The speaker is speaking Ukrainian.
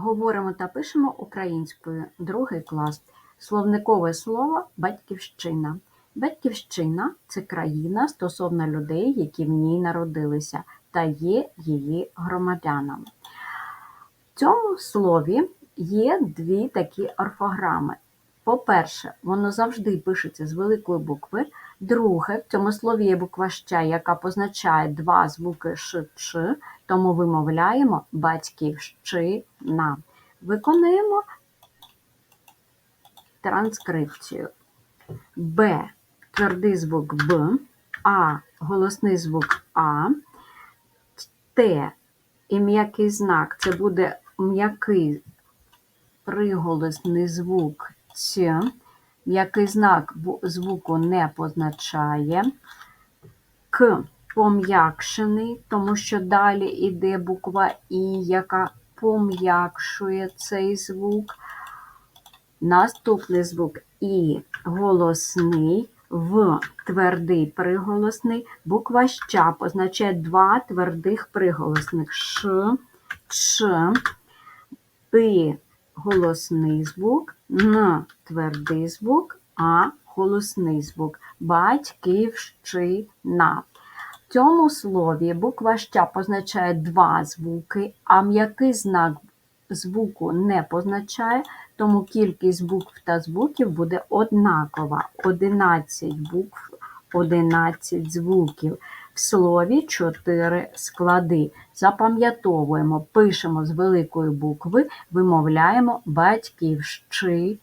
Говоримо та пишемо українською. Другий клас. Словникове слово батьківщина. Батьківщина це країна стосовно людей, які в ній народилися та є її громадянами. В цьому слові є дві такі орфограми. По-перше, воно завжди пишеться з великої букви. Друге, в цьому слові є буква «щ», яка позначає два звуки ш, ч, тому вимовляємо батьківщина. Виконуємо транскрипцію. Б. Твердий звук Б, А. Голосний звук А, Т. І м'який знак це буде м'який приголосний звук Ц. М'який знак звуку не позначає. К пом'якшений, тому що далі йде буква І, яка пом'якшує цей звук. Наступний звук І голосний, В твердий приголосний, буква Щ позначає два твердих приголосних Ш, Ч, П голосний звук, Н твердий звук, А голосний звук. Батьківщина. В цьому слові буква Щ позначає два звуки, а м'який знак звуку не позначає, тому кількість букв та звуків буде однакова. 11 букв, 11 звуків. Слові чотири склади. Запам'ятовуємо, пишемо з великої букви, вимовляємо батьківщина.